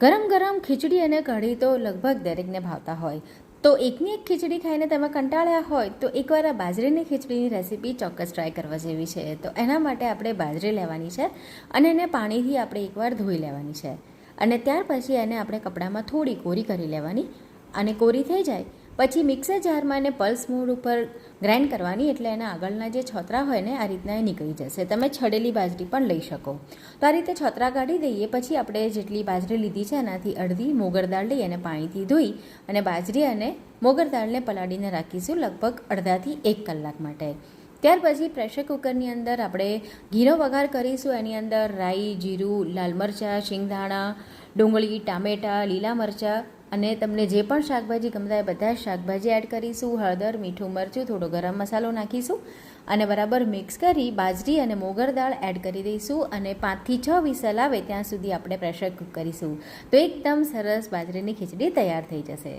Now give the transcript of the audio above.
ગરમ ગરમ ખીચડી અને કઢી તો લગભગ દરેકને ભાવતા હોય. તો એકની એક ખીચડી ખાઈને તમે કંટાળ્યા હોય તો એકવાર આ બાજરીની ખીચડીની રેસીપી ચોક્કસ ટ્રાય કરવા જેવી છે. તો એના માટે આપણે બાજરી લેવાની છે અને એને પાણીથી આપણે એકવાર ધોઈ લેવાની છે. અને ત્યાર પછી એને આપણે કપડામાં થોડી કોરી કરી લેવાની. અને કોરી થઈ જાય પછી મિક્સર જારમાં એને પલ્સ મૂળ ઉપર ગ્રાઇન્ડ કરવાની એટલે એના આગળના જે છોતરા હોય ને, આ રીતના એ નીકળી જશે. તમે છડેલી બાજરી પણ લઈ શકો. તો આ રીતે છોતરા કાઢી દઈએ, પછી આપણે જેટલી બાજરી લીધી છે એનાથી અડધી મોગર દાળ લઈ અને પાણીથી ધોઈ અને બાજરી અને મોગર દાળને પલાળીને રાખીશું લગભગ અડધાથી એક કલાક માટે. ત્યાર પછી પ્રેશર કુકરની અંદર આપણે ઘીનો વઘાર કરીશું. એની અંદર રાઈ, જીરું, લાલ મરચાં, શિંગદાણા, ડુંગળી, ટામેટાં, લીલા મરચાં અને તમને જે પણ શાકભાજી ગમતા એ બધા શાકભાજી એડ કરીશું. હળદર, મીઠું મરચું, થોડો ગરમ મસાલો નાખીશું અને બરાબર મિક્સ કરી બાજરી અને મોગર દાળ એડ કરી દઈશું અને પાંચથી છ વિસલ આવે ત્યાં સુધી આપણે પ્રેશર કુક કરીશું. તો એકદમ સરસ બાજરીની ખીચડી તૈયાર થઈ જશે.